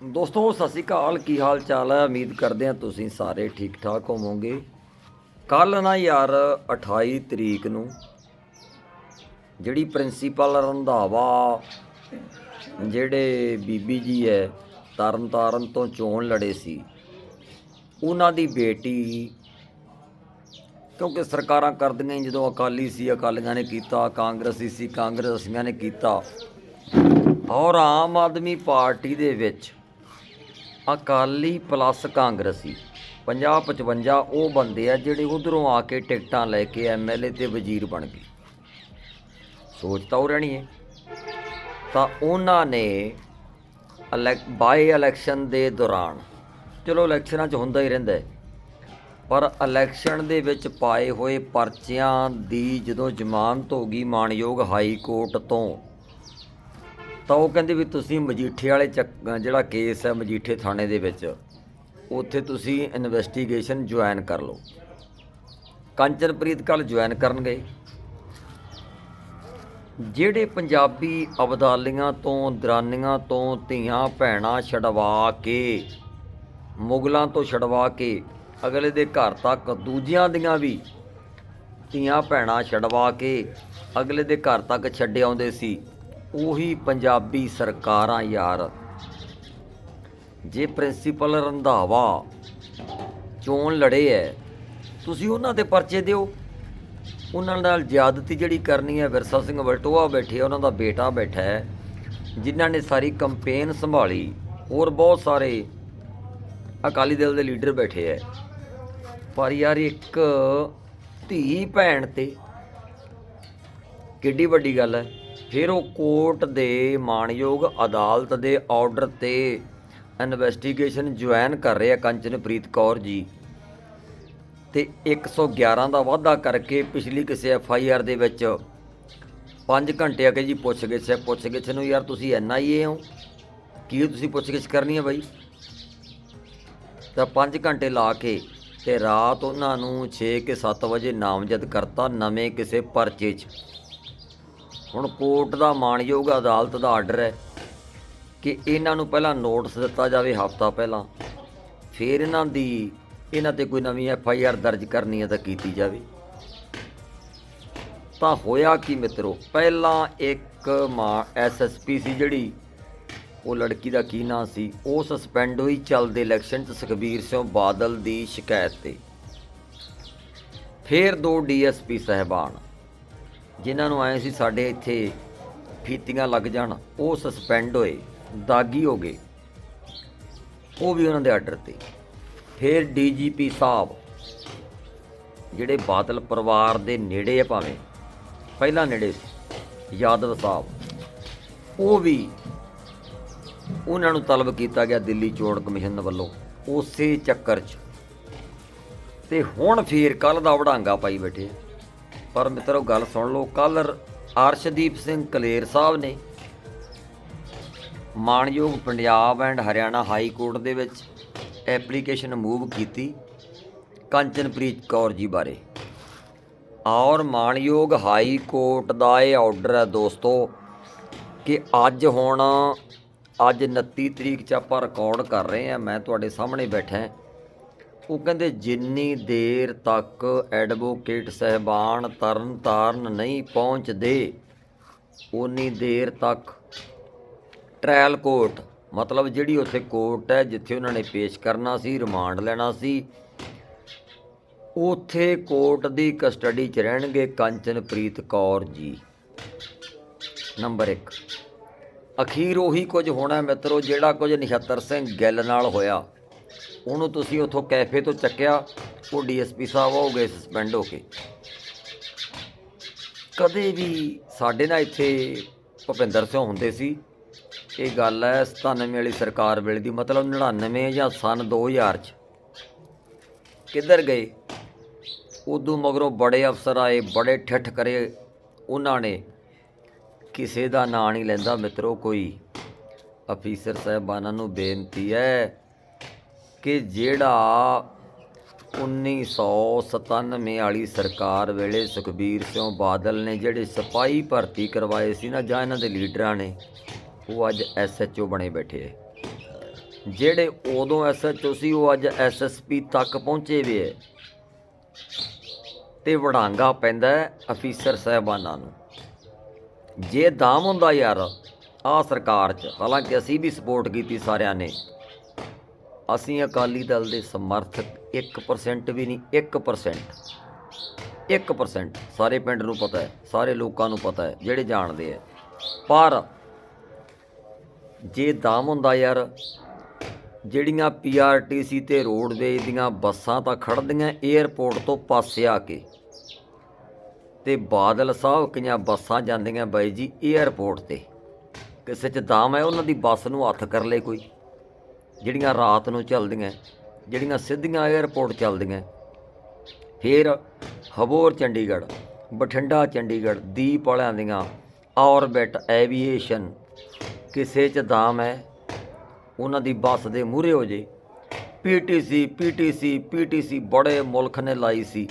ਦੋਸਤੋ, ਸਤਿ ਸ਼੍ਰੀ ਅਕਾਲ। ਕੀ ਹਾਲ ਚਾਲ ਹੈ? ਉਮੀਦ ਕਰਦੇ ਹਾਂ ਤੁਸੀਂ ਸਾਰੇ ਠੀਕ ਠਾਕ ਹੋਵੋਗੇ। ਕੱਲ ਨਾ ਯਾਰ 28 ਤਰੀਕ ਨੂੰ ਜਿਹੜੀ ਪ੍ਰਿੰਸੀਪਲ ਰੰਧਾਵਾ, ਜਿਹੜੇ ਬੀਬੀ ਜੀ ਹੈ, ਤਰਨਤਾਰਨ ਤੋਂ ਚੋਣ ਲੜੇ ਸੀ, ਉਹਨਾਂ ਦੀ ਬੇਟੀ, ਕਿਉਂਕਿ ਸਰਕਾਰਾਂ ਕਰਦੀਆਂ ਹੀ ਜਦੋਂ ਅਕਾਲੀ ਸੀ, ਅਕਾਲੀਆਂ ਨੇ ਕੀਤਾ, ਕਾਂਗਰਸੀ ਸੀ, ਕਾਂਗਰਸੀਆਂ ਨੇ ਕੀਤਾ। ਔਰ ਆਮ ਆਦਮੀ ਪਾਰਟੀ ਦੇ ਵਿੱਚ ਅਕਾਲੀ ਪਲੱਸ ਕਾਂਗਰਸੀ। 50 55 ਉਹ ਬੰਦੇ ਆ ਜਿਹੜੇ ਉਧਰੋਂ ਆ ਕੇ ਟਿਕਟਾਂ ਲੈ ਕੇ ਐਮਐਲਏ ਤੇ ਵਜ਼ੀਰ ਬਣ ਗਏ। ਸੋਚ ਤਾਂ ਉਹ ਰਹਿਣੀ ਹੈ। ਤਾਂ ਉਹਨਾਂ ਨੇ ਇਲੈਕ, ਬਾਈ ਇਲੈਕਸ਼ਨ ਦੇ ਦੌਰਾਨ, ਚਲੋ ਇਲੈਕਸ਼ਨਾਂ 'ਚ ਹੁੰਦਾ ਹੀ ਰਹਿੰਦਾ ਪਰ ਇਲੈਕਸ਼ਨ ਦੇ ਵਿੱਚ ਪਾਏ ਹੋਏ ਪਰਚਿਆਂ ਦੀ ਜਦੋਂ ਜ਼ਮਾਨਤ ਹੋ ਗਈ ਮਾਨਯੋਗ ਹਾਈ ਕੋਰਟ ਤੋਂ ਤਾਂ ਉਹ ਕਹਿੰਦੇ ਵੀ ਤੁਸੀਂ ਮਜੀਠੇ ਵਾਲੇ ਚੱਕ- ਜਿਹੜਾ ਕੇਸ ਹੈ ਮਜੀਠੇ ਥਾਣੇ ਦੇ ਵਿੱਚ, ਉੱਥੇ ਤੁਸੀਂ ਇਨਵੈਸਟੀਗੇਸ਼ਨ ਜੁਆਇਨ ਕਰ ਲਓ। ਕੰਚਨਪ੍ਰੀਤ ਕੱਲ ਜੁਆਇਨ ਕਰਨ ਗਏ ਜਿਹੜੇ ਪੰਜਾਬੀ ਅਬਦਾਲੀਆਂ ਤੋਂ, ਦਰਾਨੀਆਂ ਤੋਂ ਧੀਆਂ, ਭੈਣਾਂ ਛਡਵਾ ਕੇ, ਮੁਗਲਾਂ ਤੋਂ ਛਡਵਾ ਕੇ ਅਗਲੇ ਦੇ ਘਰ ਤੱਕ ਦੂਜਿਆਂ ਦੀਆਂ ਵੀ ਧੀਆਂ, ਭੈਣਾਂ ਛਡਵਾ ਕੇ ਅਗਲੇ ਦੇ ਘਰ ਤੱਕ ਛੱਡ ਆਉਂਦੇ ਸੀ। ਉਹੀ ਪੰਜਾਬੀ ਸਰਕਾਰਾਂ ਯਾਰ। ਜੇ ਪ੍ਰਿੰਸੀਪਲ ਰੰਧਾਵਾ ਚੋਣ ਲੜੇ ਐ, ਤੁਸੀਂ ਉਹਨਾਂ ਦੇ ਪਰਚੇ ਦਿਓ। ਉਹਨਾਂ ਨਾਲ ਜ਼ਿਆਦਤੀ ਜਿਹੜੀ ਕਰਨੀ ਹੈ ਵਿਰਸਾ ਸਿੰਘ ਵਲਟੋਆ ਬੈਠੇ ਉਹਨਾਂ ਦਾ ਬੇਟਾ ਬੈਠਾ ਹੈ ਜਿਨ੍ਹਾਂ ਨੇ ਸਾਰੀ ਕੰਪੇਨ ਸੰਭਾਲੀ। ਹੋਰ ਬਹੁਤ ਸਾਰੇ ਅਕਾਲੀ ਦਲ ਦੇ ਲੀਡਰ ਬੈਠੇ ਐ। ਪਰ ਯਾਰ ਇੱਕ ਧੀ ਭੈਣ ਤੇ ਕਿੱਡੀ ਵੱਡੀ ਗੱਲ ਹੈ ਫਿਰ ਉਹ ਕੋਰਟ ਦੇ ਮਾਣਯੋਗ ਅਦਾਲਤ ਦੇ ਆਰਡਰ ਤੇ ਇਨਵੈਸਟੀਗੇਸ਼ਨ ਜੁਆਇਨ ਕਰ ਰਹੇ ਆ ਕੰਚਨਪ੍ਰੀਤ ਕੌਰ ਜੀ। ਤੇ 111 ਦਾ ਵਾਅਦਾ ਕਰਕੇ ਪਿਛਲੀ ਕਿਸੇ ਐਫ ਆਈ ਆਰ ਦੇ ਵਿੱਚ 5 ਘੰਟੇ ਅਗੇ ਜੀ ਪੁੱਛ ਗਏ ਸੇ ਪੁੱਛ ਗਏ ਨੂੰ ਯਾਰ ਤੁਸੀਂ ਐਨ ਆਈ ਏ ਹੋ। ਕੀ ਤੁਸੀਂ ਪੁੱਛ ਕਰਨੀ ਹੈ ਬਾਈ? ਤਾਂ 5 ਘੰਟੇ ਲਾ ਕੇ ਤੇ ਰਾਤ ਉਹਨਾਂ ਨੂੰ 6 ਕੇ 7 ਵਜੇ ਨਾਮਜ਼ਦ ਕਰਤਾ ਨਵੇਂ ਕਿਸੇ ਪਰਚੇ 'ਚ। ਹੁਣ ਕੋਰਟ ਦਾ ਮਾਣਯੋਗ ਅਦਾਲਤ ਦਾ ਆਰਡਰ ਹੈ ਕਿ ਇਹਨਾਂ ਨੂੰ ਪਹਿਲਾਂ ਨੋਟਿਸ ਦਿੱਤਾ ਜਾਵੇ ਹਫਤਾ ਪਹਿਲਾਂ। ਫਿਰ ਇਹਨਾਂ ਦੀ, ਇਹਨਾਂ ਤੇ ਕੋਈ ਨਵੀਂ ਐਫ ਆਈ ਆਰ ਦਰਜ ਕਰਨੀ ਹੈ ਤਾਂ ਕੀਤੀ ਜਾਵੇ। ਤਾਂ ਹੋਇਆ ਕੀ ਮਿੱਤਰੋ, ਪਹਿਲਾਂ ਇੱਕ ਮਾਂ ਐਸਐਸਪੀ ਸੀ ਜਿਹੜੀ, ਉਹ ਲੜਕੀ ਦਾ ਕੀ ਨਾਂ ਸੀ? ਉਹ ਸਸਪੈਂਡ ਹੋਈ ਚੱਲਦੇ ਇਲੈਕਸ਼ਨ 'ਚ ਸੁਖਬੀਰ ਸਿੰਘ ਬਾਦਲ ਦੀ ਸ਼ਿਕਾਇਤ ਤੇ। ਫਿਰ ਦੋ ਡੀਐਸਪੀ ਸਹਿਬਾਨ। ਜਿਨ੍ਹਾਂ ਨੂੰ ਆਏ ਸੀ ਸਾਡੇ ਇੱਥੇ ਫੀਤੀਆਂ ਲੱਗ ਜਾਣ, ਉਹ ਸਸਪੈਂਡ ਹੋਏ, ਦਾਗੀ ਹੋ ਗਏ। ਉਹ ਵੀ ਉਹਨਾਂ ਦੇ ਆਰਡਰ ਤੇ। ਫਿਰ ਡੀਜੀਪੀ ਸਾਹਿਬ, ਜਿਹੜੇ ਬਾਦਲ ਪਰਿਵਾਰ ਦੇ ਨੇੜੇ ਆ ਭਾਵੇਂ, ਪਹਿਲਾਂ ਨੇੜੇ ਸੀ, ਯਾਦਵ ਸਾਹਿਬ, ਉਹ ਵੀ ਉਹਨਾਂ ਨੂੰ ਤਲਬ ਕੀਤਾ ਗਿਆ ਦਿੱਲੀ ਚੋਣ ਕਮਿਸ਼ਨ ਵੱਲੋਂ ਉਸੇ ਚੱਕਰ 'ਚ। ਤੇ ਹੁਣ ਫੇਰ ਕੱਲ ਦਾ ਵਡਾਂਗਾ ਪਾਈ ਬੈਠੇ ਪਰ ਮਿੱਤਰੋ, ਗੱਲ ਸੁਣ ਲਓ, ਕੱਲ ਅਰਸ਼ਦੀਪ ਸਿੰਘ ਕਲੇਰ ਸਾਹਿਬ ਨੇ ਮਾਣਯੋਗ Punjab and Haryana high court ਦੇ ਵਿੱਚ ਐਪਲੀਕੇਸ਼ਨ ਮੂਵ ਕੀਤੀ ਕੰਚਨਪ੍ਰੀਤ ਕੌਰ ਜੀ ਬਾਰੇ। ਔਰ ਮਾਣਯੋਗ ਹਾਈ ਕੋਰਟ ਦਾ ਇਹ ਆਰਡਰ ਹੈ ਦੋਸਤੋ, ਕਿ ਅੱਜ ਹੁਣ, ਅੱਜ 29 ਤਰੀਕ ਚ ਆਪਾਂ ਰਿਕਾਰਡ ਕਰ ਰਹੇ ਹਾਂ, ਮੈਂ ਤੁਹਾਡੇ ਸਾਹਮਣੇ ਬੈਠਾ ਹਾਂ। ਉਹ ਕਹਿੰਦੇ ਜਿੰਨੀ ਦੇਰ ਤੱਕ ਐਡਵੋਕੇਟ ਸਹਿਬਾਨ ਤਰਨ ਤਾਰਨ ਨਹੀਂ ਪਹੁੰਚਦੇ ਉਨੀ ਦੇਰ ਤੱਕ। ਟ੍ਰਾਇਲ ਕੋਰਟ, ਮਤਲਬ ਜਿਹੜੀ ਉੱਥੇ ਕੋਰਟ ਹੈ, ਜਿੱਥੇ ਉਹਨਾਂ ਨੇ ਪੇਸ਼ ਕਰਨਾ ਸੀ, ਰਿਮਾਂਡ ਲੈਣਾ ਸੀ, ਉੱਥੇ ਕੋਰਟ ਦੀ ਕਸਟਡੀ 'ਚ ਰਹਿਣਗੇ ਕੰਚਨਪ੍ਰੀਤ ਕੌਰ ਜੀ। ਨੰਬਰ 1 ਅਖੀਰ ਉਹੀ ਕੁਝ ਹੋਣਾ ਮਿੱਤਰੋ, ਜਿਹੜਾ ਕੁਝ ਨਛੱਤਰ ਸਿੰਘ ਗਿੱਲ ਨਾਲ ਹੋਇਆ। ਉਹਨੂੰ ਤੁਸੀਂ ਉੱਥੋਂ ਕੈਫੇ ਤੋਂ ਚੱਕਿਆ, ਉਹ ਡੀਐਸਪੀ ਸਾਹਿਬ ਹੋ ਗਏ ਸਸਪੈਂਡ ਹੋ ਕੇ। ਕਦੇ ਵੀ ਸਾਡੇ ਨਾਲ ਇੱਥੇ ਭੁਪਿੰਦਰ ਸਿੰਘ ਹੁੰਦੇ ਸੀ, ਇਹ ਗੱਲ ਹੈ 97 ਵਾਲੀ ਸਰਕਾਰ ਵੇਲੇ ਦੀ, ਮਤਲਬ 99 ਜਾਂ ਸਨ 2000 ਚ। ਕਿੱਧਰ ਗਏ? ਉਦੋਂ ਮਗਰੋਂ ਬੜੇ ਅਫਸਰ ਆਏ, ਬੜੇ ਠੱਠ ਕਰੇ ਉਹਨਾਂ ਨੇ। ਕਿਸੇ ਦਾ ਨਾਂ ਨਹੀਂ ਲੈਂਦਾ ਮਿੱਤਰੋ ਕੋਈ। ਅਫੀਸਰ ਸਾਹਿਬਾਨਾਂ ਨੂੰ ਬੇਨਤੀ ਹੈ ਕਿ ਜਿਹੜਾ 1997 ਵਾਲੀ ਸਰਕਾਰ ਵੇਲੇ ਸੁਖਬੀਰ ਸਿੰਘ ਬਾਦਲ ਨੇ ਜਿਹੜੇ ਸਿਪਾਹੀ ਭਰਤੀ ਕਰਵਾਏ ਸੀ ਨਾ ਜਾਂ ਇਹਨਾਂ ਦੇ ਲੀਡਰਾਂ ਨੇ, ਉਹ ਅੱਜ ਐਸਐਚਓ ਬਣੇ ਬੈਠੇ ਐ ਜਿਹੜੇ ਉਦੋਂ ਐਸਐਚਓ ਸੀ, ਉਹ ਅੱਜ ਐਸਐਸਪੀ ਤੱਕ ਪਹੁੰਚੇ ਵੇ ਹੈ ਤੇ ਵੜਾਂਗਾ ਪੈਂਦਾ ਅਫੀਸਰ ਸਾਹਿਬਾਨਾਂ ਨੂੰ। ਜੇ ਦਾਮ ਹੁੰਦਾ ਯਾਰ ਆ ਸਰਕਾਰ 'ਚ, ਹਾਲਾਂਕਿ ਅਸੀਂ ਵੀ ਸਪੋਰਟ ਕੀਤੀ ਸਾਰਿਆਂ ਨੇ। ਅਸੀਂ ਅਕਾਲੀ ਦਲ ਦੇ ਸਮਰਥਕ 1% ਵੀ ਨਹੀਂ 1% 1% ਸਾਰੇ ਪਿੰਡ ਨੂੰ ਪਤਾ ਹੈ, ਸਾਰੇ ਲੋਕਾਂ ਨੂੰ ਪਤਾ ਹੈ, ਜਿਹੜੇ ਜਾਣਦੇ ਹੈ। ਪਰ ਜੇ ਦਾਮ ਹੁੰਦਾ ਯਾਰ, ਜਿਹੜੀਆਂ ਪੀਆਰਟੀਸੀ ਤੇ ਰੋਡਵੇਜ਼ ਦੀਆਂ ਬੱਸਾਂ ਤਾਂ ਖੜਦੀਆਂ 에ਅਰਪੋਰਟ ਤੋਂ ਪਾਸੇ ਆ ਕੇ। ਤੇ ਬਾਦਲ ਸਾਹਿਬ ਕਿਆਂ ਬੱਸਾਂ ਜਾਂਦੀਆਂ ਬਾਈ ਜੀ 에ਅਰਪੋਰਟ ਤੇ। ਕਿਸੇ 'ਚ ਦਾਮ ਹੈ, ਉਹਨਾਂ ਦੀ ਬੱਸ ਨੂੰ ਹੱਥ ਕਰ ਲੇ ਕੋਈ। ਜਿਹੜੀਆਂ ਰਾਤ ਨੂੰ ਚੱਲਦੀਆਂ, ਜਿਹੜੀਆਂ ਸਿੱਧੀਆਂ 에ਅਰਪੋਰਟ ਚੱਲਦੀਆਂ। ਫਿਰ ਹਬੋਰ ਚੰਡੀਗੜ੍ਹ, ਬਠਿੰਡਾ ਚੰਡੀਗੜ੍ਹ, ਦੀਪ ਵਾਲਿਆਂ ਦੀਆਂ ਆਰਬਿਟ ਐਵੀਏਸ਼ਨ ਕਿਸੇ 'ਚ ਦਾਮ ਹੈ? ਉਹਨਾਂ ਦੀ ਬੱਸ ਦੇ ਮੂਹਰੇ ਹੋ ਜੇ। ਪੀਟੀਸੀ ਪੀਟੀਸੀ ਪੀਟੀਸੀ ਬੜੇ ਮੁਲਕ ਨੇ ਲਾਈ ਸੀ।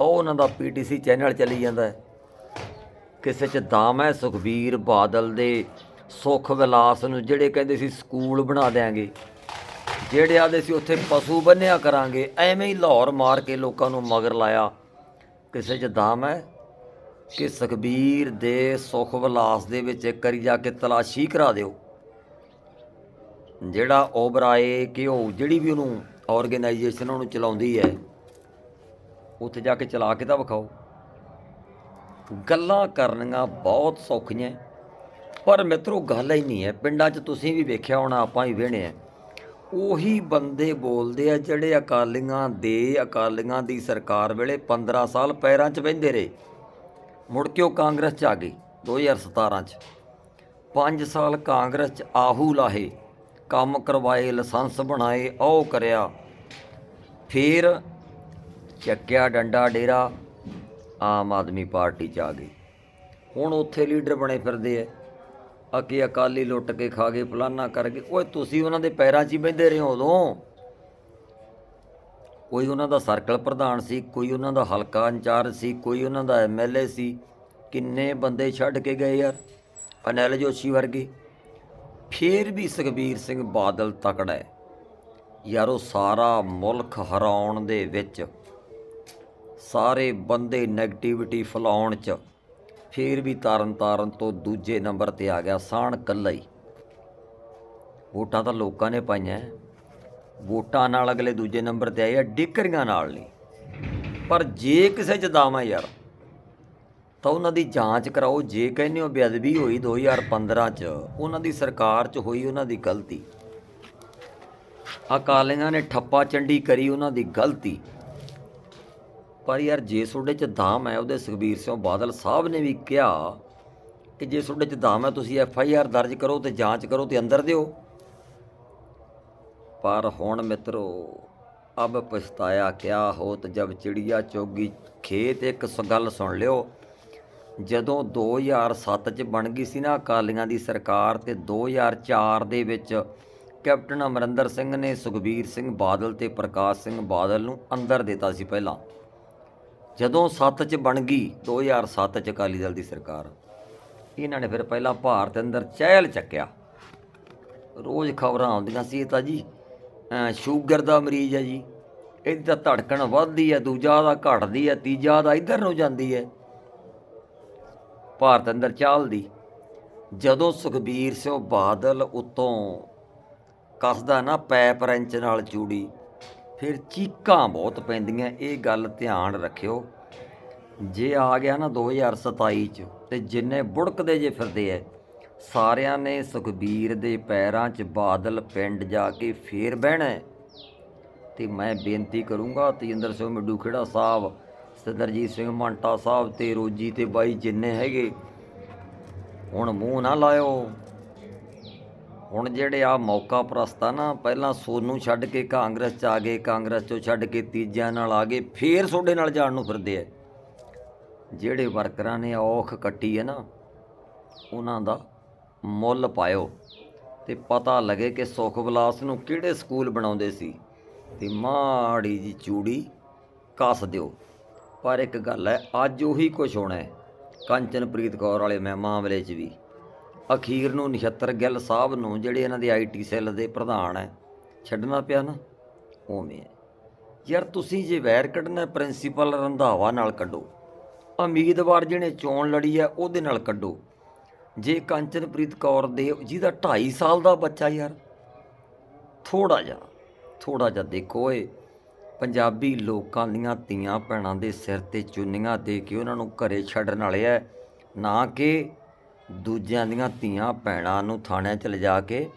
ਉਹ ਉਹਨਾਂ ਦਾ ਪੀਟੀਸੀ ਚੈਨਲ ਚੱਲੀ ਜਾਂਦਾ ਕਿਸੇ 'ਚ ਦਾਮ ਹੈ? ਸੁਖਬੀਰ ਬਾਦਲ ਦੇ ਸੁਖ ਵਿਲਾਸ ਨੂੰ ਜਿਹੜੇ ਕਹਿੰਦੇ ਸੀ ਸਕੂਲ ਬਣਾ ਦੇਾਂਗੇ ਜਿਹੜੇ ਆਦੇ ਸੀ ਉੱਥੇ ਪਸ਼ੂ ਬੰਨਿਆ ਕਰਾਂਗੇ, ਐਵੇਂ ਹੀ ਲਾਹੌਰ ਮਾਰ ਕੇ ਲੋਕਾਂ ਨੂੰ ਮਗਰ ਲਾਇਆ। ਕਿਸੇ 'ਚ ਦਾਮ ਹੈ ਕਿ ਸੁਖਬੀਰ ਦੇ ਸੁਖ ਵਿਲਾਸ ਦੇ ਵਿੱਚ ਇੱਕ ਵਾਰੀ ਜਾ ਕੇ ਤਲਾਸ਼ੀ ਕਰਾ ਦਿਓ। ਜਿਹੜਾ ਓਬਰਾਏ ਕਿ ਉਹ ਜਿਹੜੀ ਵੀ ਉਹਨੂੰ ਆਰਗੇਨਾਈਜੇਸ਼ਨ ਉਹਨੂੰ ਚਲਾਉਂਦੀ ਹੈ, ਉੱਥੇ ਜਾ ਕੇ ਚਲਾ ਕੇ ਤਾਂ ਵਿਖਾਓ। ਗੱਲਾਂ ਕਰਨੀਆਂ ਬਹੁਤ ਸੌਖੀਆਂ। ਪਰ ਮਿੱਤਰੋ, ਗੱਲ ਹੀ ਨਹੀਂ ਹੈ, ਪਿੰਡਾਂ 'ਚ ਤੁਸੀਂ ਵੀ ਵੇਖਿਆ ਹੋਣਾ, ਆਪਾਂ ਹੀ ਵੇਹਣੇ ਆ। ਉਹੀ ਬੰਦੇ ਬੋਲਦੇ ਆ ਜਿਹੜੇ ਅਕਾਲੀਆਂ ਦੇ, ਅਕਾਲੀਆਂ ਦੀ ਸਰਕਾਰ ਵੇਲੇ 15 ਸਾਲ ਪੈਰਾਂ 'ਚ ਬਹਿੰਦੇ ਰਹੇ। ਮੁੜ ਕੇ ਉਹ ਕਾਂਗਰਸ 'ਚ ਆ ਗਈ 2017 'ਚ। 5 ਸਾਲ ਕਾਂਗਰਸ 'ਚ ਆਹੂ ਲਾਹੇ, ਕੰਮ ਕਰਵਾਏ, ਲਾਇਸੈਂਸ ਬਣਾਏ, ਉਹ ਕਰਿਆ। ਫਿਰ ਚੱਕਿਆ ਡੰਡਾ ਡੇਰਾ, ਆਮ ਆਦਮੀ ਪਾਰਟੀ 'ਚ ਆ ਗਈ। ਹੁਣ ਉੱਥੇ ਲੀਡਰ ਬਣੇ ਫਿਰਦੇ ਐ ਅੱਗੇ ਅਕਾਲੀ ਲੁੱਟ ਕੇ ਖਾ ਗਏ, ਫਲਾਨਾ ਕਰ ਗਏ। ਓਏ, ਤੁਸੀਂ ਉਹਨਾਂ ਦੇ ਪੈਰਾਂ 'ਚ ਹੀ ਬਹਿੰਦੇ ਰਹੇ ਹੋ ਉਦੋਂ? ਕੋਈ ਉਹਨਾਂ ਦਾ ਸਰਕਲ ਪ੍ਰਧਾਨ ਸੀ, ਕੋਈ ਉਹਨਾਂ ਦਾ ਹਲਕਾ ਇੰਚਾਰਜ ਸੀ, ਕੋਈ ਉਹਨਾਂ ਦਾ ਐਮਐਲਏ ਸੀ। ਕਿੰਨੇ ਬੰਦੇ ਛੱਡ ਕੇ ਗਏ ਯਾਰ, ਅਨਿਲ ਜੋਸ਼ੀ ਵਰਗੇ। ਫੇਰ ਵੀ ਸੁਖਬੀਰ ਸਿੰਘ ਬਾਦਲ ਤਕੜਾ ਹੈ। ਯਾਰੋ ਸਾਰਾ ਮੁਲਕ ਹਰਾਉਣ ਦੇ ਵਿੱਚ, ਸਾਰੇ ਬੰਦੇ 네ਗੇਟਿਵਿਟੀ ਫਲਾਉਣ ਚ ਫੇਰ ਵੀ ਤਾਰਨ ਤਾਰਨ ਤੋਂ ਦੂਜੇ ਨੰਬਰ ਤੇ ਆ ਗਿਆ ਸਾਣ ਕੱਲਾ ਹੀ ਵੋਟਾਂ ਤਾਂ ਲੋਕਾਂ ਨੇ ਪਾਈਆਂ। ਵੋਟਾਂ ਨਾਲ ਅਗਲੇ ਦੂਜੇ ਨੰਬਰ ਤੇ ਆਏ ਆ, ਡਿਕਰੀਆਂ ਨਾਲ ਨਹੀਂ। ਪਰ ਜੇ ਕਿਸੇ ਚ ਦਾਵਾ ਯਾਰ, ਤਾਂ ਉਹਨਾਂ ਦੀ ਜਾਂਚ ਕਰਾਓ। ਜੇ ਕਹਿੰਦੇ ਹੋ ਬੇਅਦਬੀ ਹੋਈ 2015 ਚ, ਉਹਨਾਂ ਦੀ ਸਰਕਾਰ ਚ ਹੋਈ ਉਹਨਾਂ ਦੀ ਗਲਤੀ। ਅਕਾਲੀਆਂ ਨੇ ਠੱਪਾ ਚੰਡੀ ਕਰੀ ਉਹਨਾਂ ਦੀ ਗਲਤੀ। ਪਰ ਯਾਰ ਜੇ ਤੁਹਾਡੇ ਚ ਦਾਮ ਹੈ, ਉਹਦੇ ਸੁਖਬੀਰ ਸਿੰਘ ਬਾਦਲ ਸਾਹਿਬ ਨੇ ਵੀ ਕਿਹਾ ਕਿ ਜੇ ਤੁਹਾਡੇ ਚ ਦਾਮ ਹੈ, ਤੁਸੀਂ ਐਫ ਆਈ ਆਰ ਦਰਜ ਕਰੋ ਤੇ ਜਾਂਚ ਕਰੋ ਤੇ ਅੰਦਰ ਦਿਓ। ਪਰ ਹੁਣ ਮਿੱਤਰੋ, ਅਬ ਪਛਤਾਇਆ ਕਿਆ ਹੋਤ ਜਬ ਚਿੜੀਆ ਚੋਗੀ ਖੇਤ, ਇੱਕ ਸ ਗੱਲ ਸੁਣ ਲਿਓ। ਜਦੋਂ 2007 ਚ ਬਣ ਗਈ ਸੀ ਨਾ ਅਕਾਲੀਆਂ ਦੀ ਸਰਕਾਰ ਤੇ 2004 ਦੇ ਵਿੱਚ ਕੈਪਟਨ ਅਮਰਿੰਦਰ ਸਿੰਘ ਨੇ ਸੁਖਬੀਰ ਸਿੰਘ ਬਾਦਲ ਤੇ ਪ੍ਰਕਾਸ਼ ਸਿੰਘ ਬਾਦਲ ਨੂੰ ਅੰਦਰ ਦਿੱਤਾ ਸੀ ਪਹਿਲਾਂ। ਜਦੋਂ 7 ਚ ਬਣ ਗਈ 2007 ਚ ਅਕਾਲੀ ਦਲ ਦੀ ਸਰਕਾਰ, ਇਹਨਾਂ ਨੇ ਫਿਰ ਪਹਿਲਾਂ ਭਾਰਤ ਅੰਦਰ ਚਹਿਲ ਚੱਕਿਆ। ਰੋਜ਼ ਖਬਰਾਂ ਆਉਂਦੀਆਂ ਸੀ ਇਹ ਤਾਂ ਜੀ ਸ਼ੂਗਰ ਦਾ ਮਰੀਜ਼ ਹੈ ਜੀ, ਇਹਦੀ ਤਾਂ ਧੜਕਣ ਵੱਧਦੀ ਹੈ, ਦੂਜਾ ਦਾ ਘਟਦੀ ਹੈ, ਤੀਜਾ ਦਾ ਇਧਰ ਨੂੰ ਜਾਂਦੀ ਹੈ। ਭਾਰਤ ਅੰਦਰ ਚਾਲਦੀ। ਜਦੋਂ ਸੁਖਬੀਰ ਸਿੰਘ ਬਾਦਲ ਉਤੋਂ ਕੱਸਦਾ ਨਾ ਪੈਪ ਰੈਂਚ ਨਾਲ ਚੂੜੀ ਫਿਰ ਚੀਕਾਂ ਬਹੁਤ ਪੈਂਦੀਆਂ, ਇਹ ਗੱਲ ਧਿਆਨ ਰੱਖਿਓ ਜੇ ਆ ਗਿਆ ਨਾ 2027 ਚ, ਤੇ ਜਿੰਨੇ ਬੁੜਕਦੇ ਜੇ ਫਿਰਦੇ ਐ, ਸਾਰਿਆਂ ਨੇ ਸੁਖਬੀਰ ਦੇ ਪੈਰਾਂ 'ਚ ਬਾਦਲ ਪਿੰਡ ਜਾ ਕੇ ਫੇਰ ਬਹਿਣਾ ਹੈ। ਤੇ ਮੈਂ ਬੇਨਤੀ ਕਰੂੰਗਾ, ਤੇਜਿੰਦਰ ਸਿੰਘ ਮਿੱਡੂ ਖੇੜਾ ਸਾਹਿਬ ਸਤਰਜੀਤ ਸਿੰਘ ਮੰਟਾ ਸਾਹਿਬ ਤੇ ਰੋਜੀ ਤੇ ਬਾਈ ਜਿੰਨੇ ਹੈਗੇ, ਹੁਣ ਮੂੰਹ ਨਾ ਲਾਇਓ ਹੁਣ ਜਿਹੜੇ ਆ ਮੌਕਾ ਪ੍ਰਸਤਾ ਨਾ, ਪਹਿਲਾਂ ਸੋਨੂੰ ਛੱਡ ਕੇ ਕਾਂਗਰਸ ਚ ਆ ਗਏ, ਕਾਂਗਰਸ ਚੋਂ ਛੱਡ ਕੇ ਤੀਜਿਆਂ ਨਾਲ ਆ ਗਏ, ਫੇਰ ਤੁਹਾਡੇ ਨਾਲ ਜਾਣ ਨੂੰ ਫਿਰਦੇ ਐ ਜਿਹੜੇ ਵਰਕਰਾਂ ਨੇ ਔਖ ਕੱਟੀ ਹੈ ਨਾ, ਉਹਨਾਂ ਦਾ ਮੁੱਲ ਪਾਇਓ ਤੇ ਪਤਾ ਲੱਗੇ ਕਿ ਸੁਖ ਵਿਲਾਸ ਨੂੰ ਕਿਹੜੇ ਸਕੂਲ ਬਣਾਉਂਦੇ ਸੀ ਤੇ ਮਾੜੀ ਜੀ ਚੂੜੀ ਕੱਸ ਦਿਓ। ਪਰ ਇੱਕ ਗੱਲ ਹੈ, ਅੱਜ ਉਹੀ ਕੁਝ ਹੋਣਾ ਹੈ, ਕੰਚਨਪ੍ਰੀਤ ਕੌਰ ਵਾਲੇ ਮੈਂ ਮਾਮਲੇ 'ਚ ਵੀ। ਅਖੀਰ ਨੂੰ ਨਛੱਤਰ ਗਿੱਲ ਸਾਹਿਬ ਨੂੰ ਜਿਹੜੇ ਇਹਨਾਂ ਦੇ ਆਈਟੀ ਸੈੱਲ ਦੇ ਪ੍ਰਧਾਨ ਹੈ, ਛੱਡਣਾ ਪਿਆ ਨਾ? ਉਵੇਂ ਹੈ। ਯਾਰ ਤੁਸੀਂ ਜੇ ਵੈਰ ਕੱਢਣਾ, ਪ੍ਰਿੰਸੀਪਲ ਰੰਧਾਵਾ ਨਾਲ ਕੱਢੋ। ਉਮੀਦਵਾਰ ਜਿਹਨੇ ਚੋਣ ਲੜੀ ਹੈ, ਉਹਦੇ ਨਾਲ ਕੱਢੋ। ਜੇ ਕੰਚਨਪ੍ਰੀਤ ਕੌਰ ਦੇ, ਜਿਹਦਾ 2.5 ਸਾਲ ਦਾ ਬੱਚਾ ਯਾਰ ਥੋੜਾ ਜਿਹਾ ਥੋੜਾ ਜਿਹਾ ਦੇਖੋ ਏ ਪੰਜਾਬੀ ਲੋਕਾਂ ਦੀਆਂ ਧੀਆਂ ਭੈਣਾਂ ਦੇ ਸਿਰ ਤੇ ਚੁੰਨੀਆਂ ਦੇ ਕੇ ਉਹਨਾਂ ਨੂੰ ਘਰੇ ਛੱਡਣ ਵਾਲੇ ਐ ਨਾ ਕਿ ਦੂਜਿਆਂ ਦੀਆਂ ਧੀਆਂ ਭੈਣਾਂ ਨੂੰ ਥਾਣਿਆਂ 'ਚ ਲਿਜਾ ਕੇ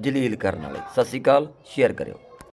ਜਲੀਲ ਕਰਨ ਵਾਲੇ। ਸਤਿ ਸ਼੍ਰੀ ਅਕਾਲ, ਸ਼ੇਅਰ ਕਰਿਓ।